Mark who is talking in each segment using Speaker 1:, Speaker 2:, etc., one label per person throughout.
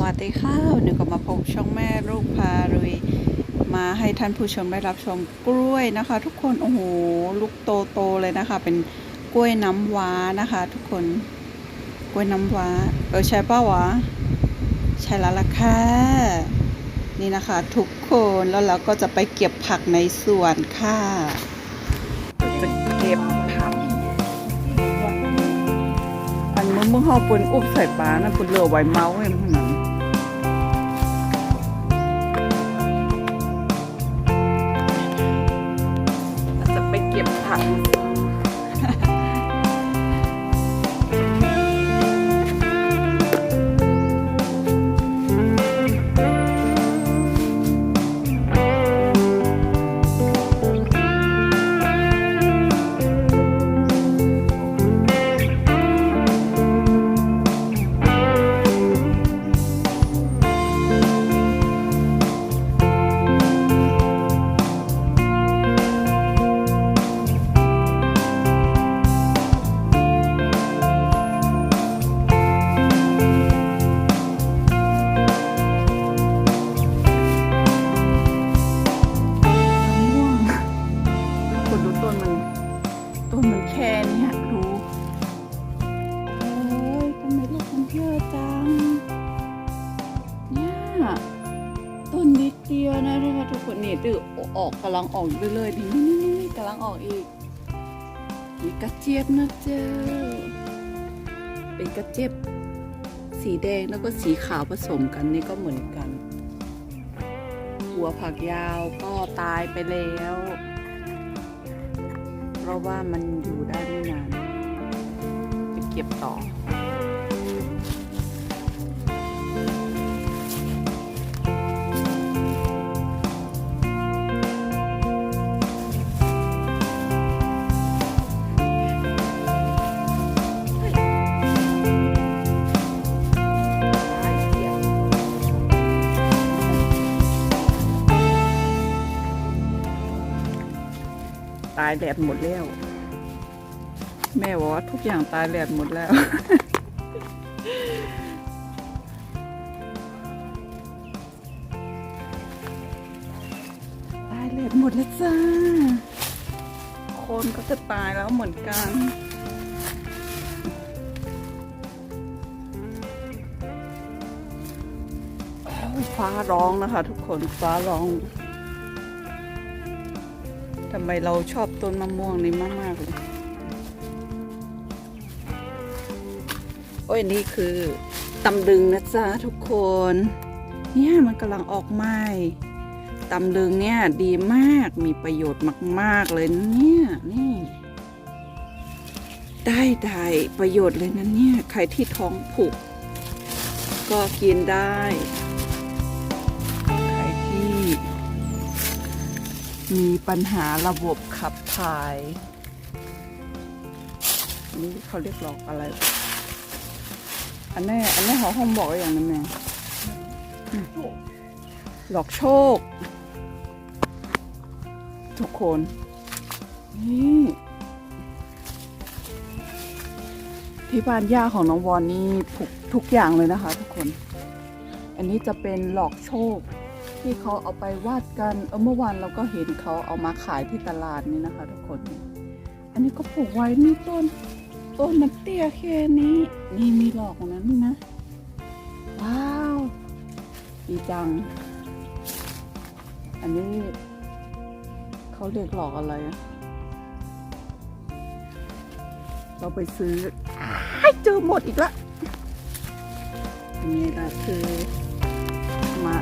Speaker 1: วัสดีค่ะวันนี้ก็มาพบช่องแม่ลูกพารุยมาให้ท่านผู้ชมได้รับชมกล้วยนะคะ ทุกคนโอ้โหลูกโตๆเลยนะคะ เป็นกล้วยน้ำว้านะคะ ทุกคนกล้วยน้ำว้าเออใช่ป่าวะใช่แล้วล่ะค่ะนี่นะคะ ทุกคนแล้วเราก็จะไปเก็บผักในสวนค่ะจะเก็บผักอันมึงมึงเฮาปุ่นอุบใส่ปลานะปุ่นเหลือไว้เมาส์เองนั้น เเจ้า เป็นกระเจ็บ สีแดงแล้วก็สีขาวผสมกันนี่ก็เหมือนกัน หัวผักยาวก็ตายไปแล้ว เพราะว่ามันอยู่ได้ไม่นาน ไปเก็บต่อายแดดหมดแล้ว แม่บอกว่าทุกอย่างตายแดดหมดแล้ว ตายแดดหมดแล้วจ้า คนก็จะตายแล้วเหมือนกันฟ้าร้องนะคะ ทุกคนฟ้าร้อง ทำไมเราชอบต้นมะม่วงนี้มากๆเลยโอ้ยนี่คือตำลึงนะจ๊ะทุกคน เนี่ยมันกำลังออกไม้ตำลึงเนี่ยดีมากมีประโยชน์มาก ๆ เลยนเนี่ยนี่ ได้ได้ประโยชน์เลยนะเนี่ย ใครที่ท้องผูก ก็กินได้ มีปัญหาระบบขับถ่าย อันนี้เขาเรียกหลอกอะไร อันนี้อันนี้เขาห้องบอกอย่างนั้นแม่หลอกโชค ทุกคน นี่ที่บ้านย่าของน้องวอนนี่ทุกทุกอย่างเลยนะคะ ทุกคน อันนี้จะเป็นหลอกโชค ที่เขาเอาไปวาดกันเออเมื่อวานเราก็เห็นเขาเอามาขายที่ตลาดนี่นะคะ ทุกคน อันนี้ก็ปลูกไว้นี่ต้นต้นมันเตี้ยแค่นี้ นี่มีหลอกตรงนั้นนี่นะ ว้าว ดีจัง อันนี้เขาเรียกหลอกอะไร เราไปซื้ออ้เจอหมดอีกละนี่แหละคือมา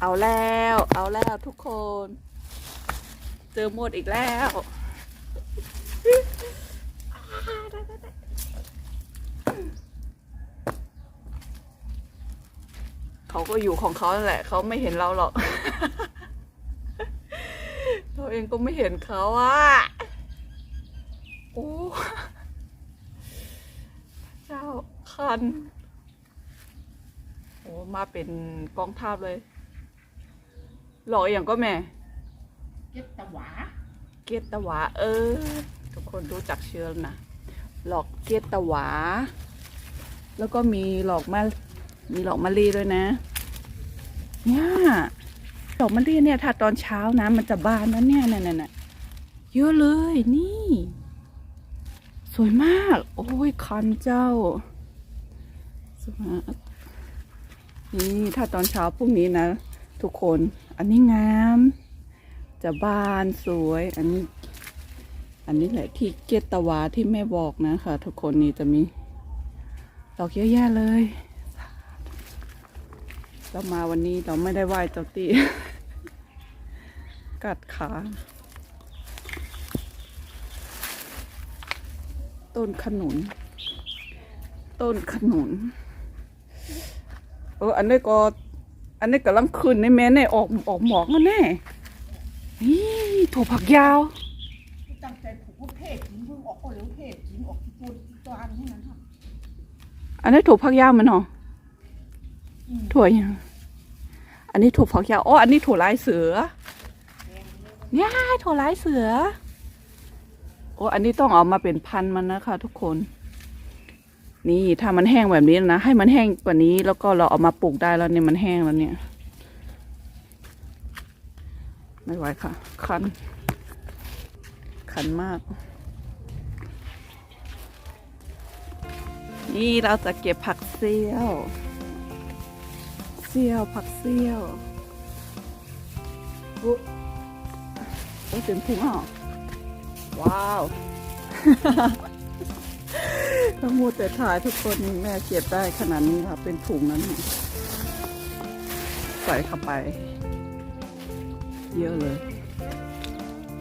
Speaker 1: เอาแล้ว เอาแล้วทุกคน เจอหมดอีกแล้วเขาก็อยู่ของเขาแหละ เขาไม่เห็นเราหรอก เราเองก็ไม่เห็นเขาอะ โอ้ เจ้า คัน โอ้มาเป็นกองทัพเลย หล่ออย่างก็แม่
Speaker 2: เก็บตะหวา
Speaker 1: เกตตะหวา เออ ทุกคนรู้จักเชื่อนะ หลอกเกตตะหวา แล้วก็มีหลอกมา มีหลอกมะลีด้วยนะ เนี่ยดอกมะลิเนี่ยถ้าตอนเช้านะมันจะบานนะเนี่ยนั่นน่ะเยอะเลยนี่ สวยมาก โอ้ยคันเจ้า สวยมากนี่ถ้าตอนเช้าพรุ่งนี้นะ ทุกคนอันนี้งาม จะบานสวยอันนี้ อันนี้แหละที่เกตตวาที่แม่บอกนะคะ ทุกคนนี่จะมีดอกเยอะแยะเลยเรามาวันนี้เราไม่ได้ไหว้เจ้าตีกัดขา ต้นขนุน ต้นขนุน อออันนี้ก็อันนี้กำลังขึ้นในแม่ในออกออกหมอกแล้วแน่นี่ถั่วผักยาว
Speaker 2: ตั้งใจผูกว่าเพศจริงเพิ่งออกก็เร็วเพศจริงออกที่ตัวตัวอันให้นั้นค่ะ
Speaker 1: อันนี้ถั่วผักยาวมันเหรอถั่วยังอันนี้ถั่วผักยาวอ๋ออันนี้ถั่วลายเสือเนี่ยถั่วลายเสือโอ้อันนี้ต้องเอามาเป็นพันธุ์มันนะคะทุกคน นี่ถ้ามันแห้งแบบนี้นะ ให้มันแห้งกว่านี้แล้วก็เราเอามาปลูกได้แล้วเนี่ยมันแห้งแล้วเนี่ย ไม่ไหวค่ะ คัน คันมาก นี่เราจะเก็บผักเซี่ยวเซี่ยวผักเซี่ยวอุ๊ยโอ้ยเต็มพุงอะว้าว ทั้งหมดแต่ถ่ายทุกคนแม่เก็บได้ขนาดนี้ค่ะ เป็นถุงนั้น ใส่เข้าไป เยอะเลย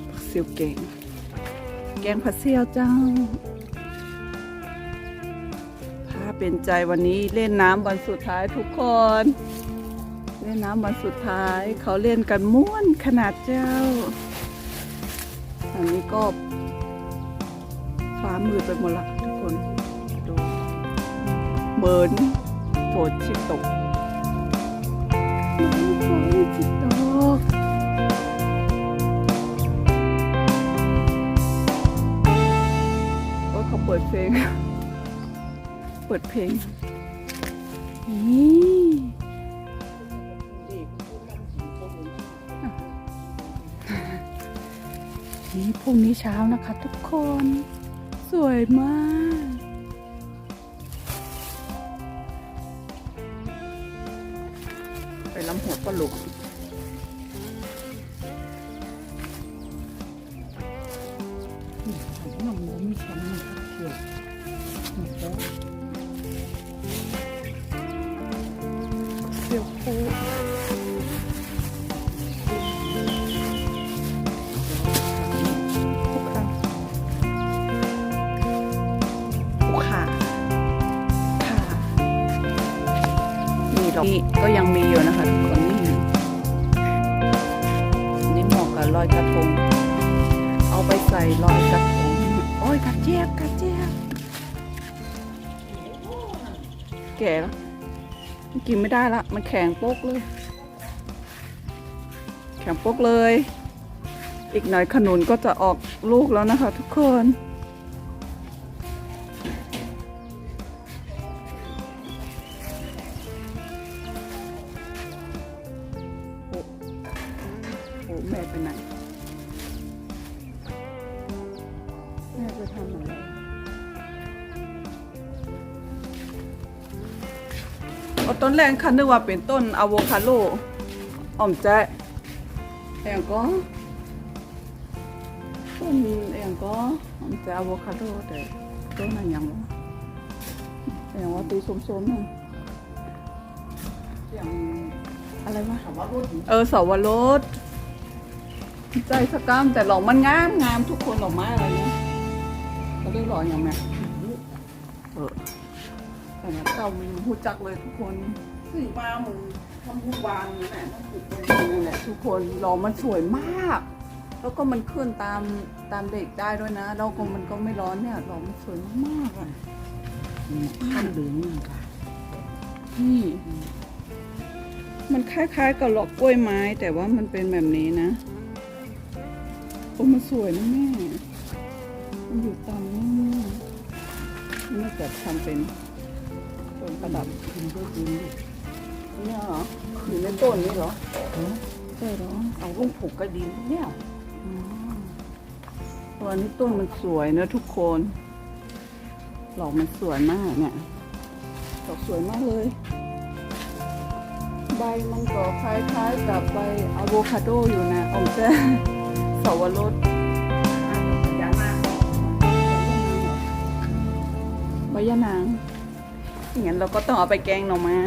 Speaker 1: ผักเซี่ยวเก่ง แกงผัดเซี่ยวเจ้าพาเป็นใจวันนี้เล่นน้ำวันสุดท้ายทุกคน เล่นน้ำวันสุดท้ายเขาเล่นกันม่วนขนาดเจ้า อันนี้ก็ฟ้ามืดไปหมดละ เหมือนฝนชิตกเหมือนฝนชิตกโอ้ยเขาเปิดเพลง เปิดเพลง นี่นี่พรุ่งนี้เช้านะคะทุกคน สวยมาก ไปลำหัวปลาหลวงนี่น้องโมมีแชมป์นะครับเกี่ยวนี่โค้เสี่ยวโค้ทุกครั้งทุกค่ะค่ะนี่ดอกนี่ก็ยังมีอยู่นะคะทุกคน ลอยกระทง เอาไปใส่ลอยกระทง โอ้ยกระเจี๊ยบกระเจี๊ยบแก่แล้วกินไม่ได้ละ มันแข็งโป๊กเลย แข็งโป๊กเลย อีกหน่อยขนุนก็จะออกลูกแล้วนะคะทุกคน อ้แม่ไปไหนแม่ไปทำอะไรเอาต้นแรกคันนึกว่าเป็นต้นอะโวคาโดอ่อมใจแองก็ต้นแองก็อ่อมใจอะโวคาโดแต่ต้นนั้นยังบ่แองว่าตีส้มๆนั่น
Speaker 2: อย่าง
Speaker 1: อะไรวะ
Speaker 2: ถามว่ารุ่น
Speaker 1: เออสวรส ใจสกามแต่หลอกมันงามงามทุกคนหลอกไม้อะไรเนี่ยเขาเรียกหลอกอย่างไงเออแต่เนี่ยเจ้ามีหูจักเลยทุกคน
Speaker 2: สื่อมามึงทำบุญวางนี่แหละนั่นคือเป็น
Speaker 1: นั่นแหละทุกคนหลอกมันสวยมาก แล้วก็มันขึ้นตามตามเด็กได้ด้วยนะแล้วก็มันก็ไม่ร้อนเนี่ยหลอกมันสวยมากๆอะ
Speaker 2: ข้ามเหลืองนี่ค่ะ
Speaker 1: นี่มันคล้ายๆกับหลอกกล้วยไม้ แต่ว่ามันเป็นแบบนี้นะ โอ้มันสวยนะแม่ มันอยู่ตามนี่นน่าจะทำเป็นต้นประดับ
Speaker 2: กินก็นดิ
Speaker 1: เนี่ยเหรออยู่ในต้นนี่เหรอ
Speaker 2: เออ
Speaker 1: ใช่เหรอ
Speaker 2: เอาลุงผูกกระดินเนี่ย
Speaker 1: ตัวนี้ต้นมันสวยนะทุกคนดอกมันสวยมากเนี่ยดอกสวยมากเลย ใบมันก็คล้ายๆกับใบอะโวคาโดอยู่นะอมเจ้ สวรส
Speaker 2: อย่ามา
Speaker 1: ใบยะนางอย่างนั้นเราก็ต้องเอาไปแกงหน่อไม้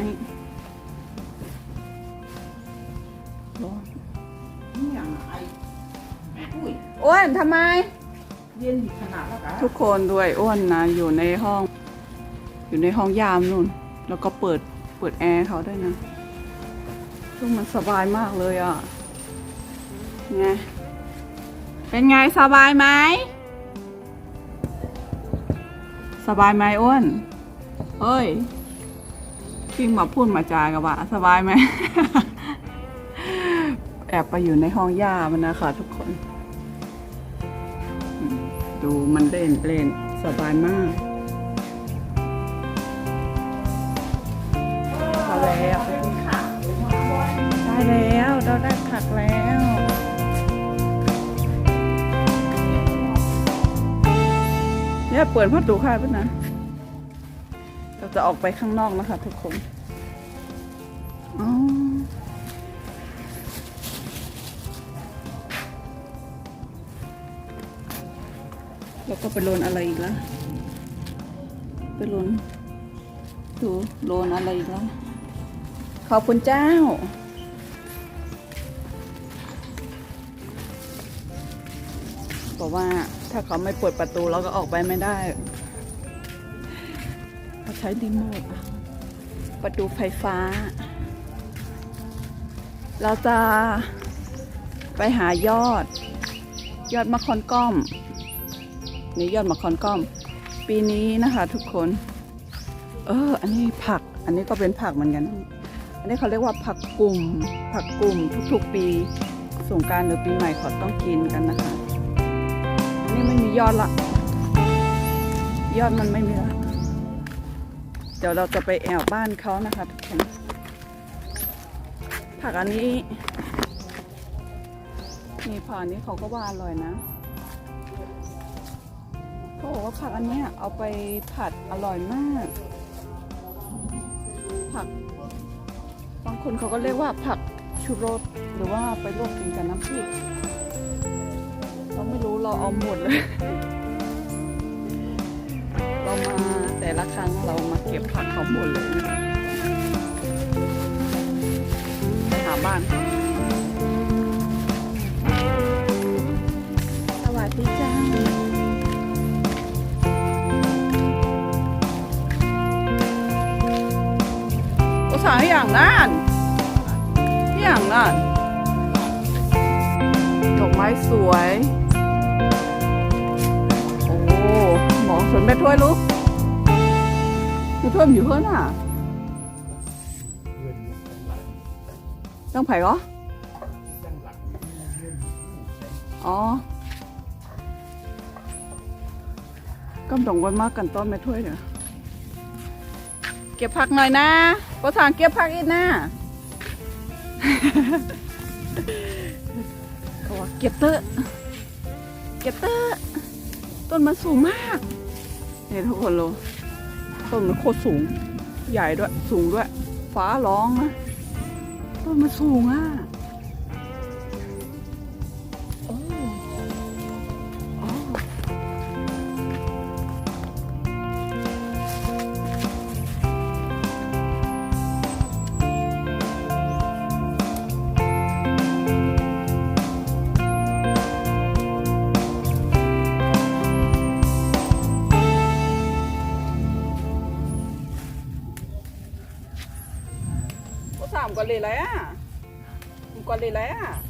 Speaker 1: ร้อน
Speaker 2: เนี่ยไอ้แม่อุ้ย
Speaker 1: อ้วนทำไม
Speaker 2: เย็นขนาดแล้วกัน
Speaker 1: ทุกคนด้วยอ้วนนะ อยู่ในห้อง อยู่ในห้องยามนู่น แล้วก็เปิดเปิดแอร์เขาด้วยนะซึ่งมันสบายมากเลยอะไง เป็นไงสบายไหม สบายไหมอ้วนเฮ้ยพิงมาพูดมาจากับว่าสบายไหม แอบไปอยู่ในห้องย่ามันนะคะทุกคน ดูมันเล่นเล่นสบายมากเอาแล้ว เปิดพัดดูค่ะเพื่อนนะเราจะออกไปข้างนอกนะคะทุกคนแล้วก็ไปโรนอะไรอีกล้วไปโรนดูโรนอะไรอีกล้วขอบคุณเจ้า บอกว่าถ้าเขาไม่เปิดประตูเราก็ออกไปไม่ได้เขาใช้รีโมทเอาประตูไฟฟ้า เราจะไปหายอด ยอดมะคอนก้อมนี่ยอดมะคอนก้อม ปีนี้นะคะ ทุกคน เออ อันนี้ผัก อันนี้ก็เป็นผักเหมือนกัน อันนี้เขาเรียกว่าผักกลุ่ม ผักกลุ่มทุกๆปีสงการหรือปีใหม่เขาต้องกินกันนะคะ ไม่มียอดละ ยอดมันไม่มีละ เดี๋ยวเราจะไปแอวบ้านเขานะคะทุกคนผักอันนี้นี่ผักอันนี้เขาก็ว่าอร่อยนะเขาบอกว่าผักอันเนี้ยเอาไปผัดอร่อยมาก ผัก บางคนเขาก็เรียกว่าผักชูรสหรือว่าไปลวกกินกับน้ำพริก ไม่รู้เราเอาหมดเลย เรามาแต่ละครั้งเรามาเก็บผักเขาหมดเลยนะคะไปหาบ้านเขาสวัสดีจ้าอุตส่าห์อย่างนั้นอย่างนั้นดอกไม้สวย วนแม่ถ้วยลูกแม่ถ้วยมันอยู่เพื่อนอะต้องไผ่ก็อ๋อกำดองไว้มากกันต้อนแม่ถ้วยเดี๋ยเก็บผักหน่อยนะภาษาเก็บผักอีกนะเขาว่าเก็บเตอะเก็บเตอะต้นมันสูงมาก นี่ทุกคนลงต้นมันโคตรสูง ใหญ่ด้วย สูงด้วย ฟ้าร้องนะต้นมันสูงอะ 来啊你过来
Speaker 2: 来啊。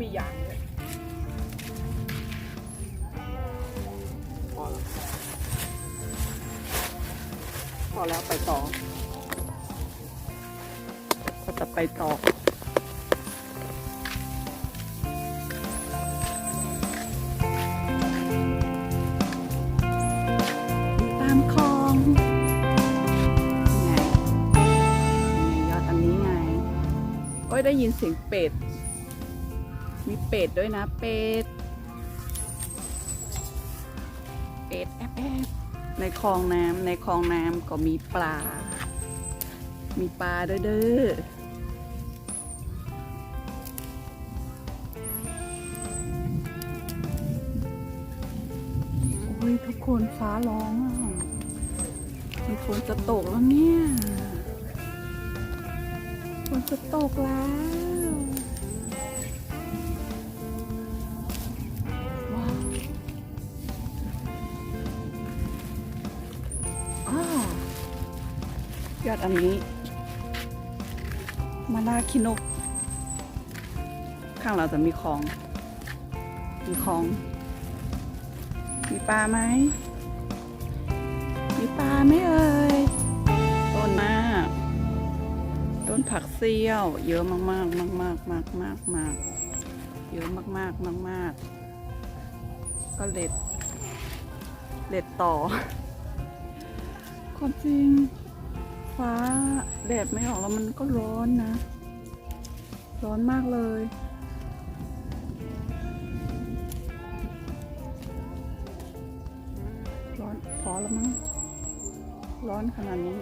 Speaker 2: มียางด้วยพอแล้วพอแล้วไปต่อ
Speaker 1: ก็จะไปต่อตามคลองไงไงยอดอันนี้ไงโอ้ยได้ยินเสียงเป็ด มีเป็ดด้วยนะ เป็ด เป็ดแอบแอบในคลองน้ำในคลองน้ำก็มีปลา มีปลาด้วยเด้อโอ้ยทุกคนฟ้าร้องอะมันฝนจะตกแล้วเนี่ยฝนจะตกแล้ว อดอันนี้ มาลาคินก ข้างเราจะมีคลอง มีคลอง มีปลาไหม มีปลาไหมเอ่ย ต้นมาก ต้นผักเสี้ยว เยอะมากมากมากมากมากมากมากเยอะมากมากมากมากก็เล็ด เล็ดต่อความจริง ฟ้าแดดไม่ออกแล้วมันก็ร้อนนะ ร้อนมากเลยร้อนพอแล้วมั้งร้อนขนาดนี้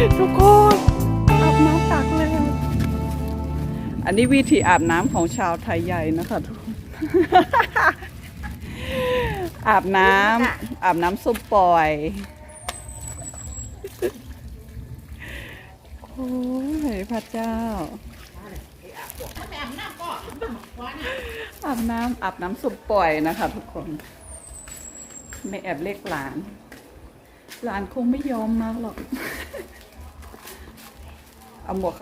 Speaker 1: ลูกทุกคนอาบน้ำตักเลย อันนี้วิธีอาบน้ำของชาวไทยใหญ่นะคะทุกคน อาบน้ำอาบน้ำส้มปล่อยโอ้ยพระเจ้า อาบน้ำอาบน้ำส้มปล่อยนะคะทุกคน ไม่แอบเล็กหลาน หลานคงไม่ยอมมากหรอก เอาหมวก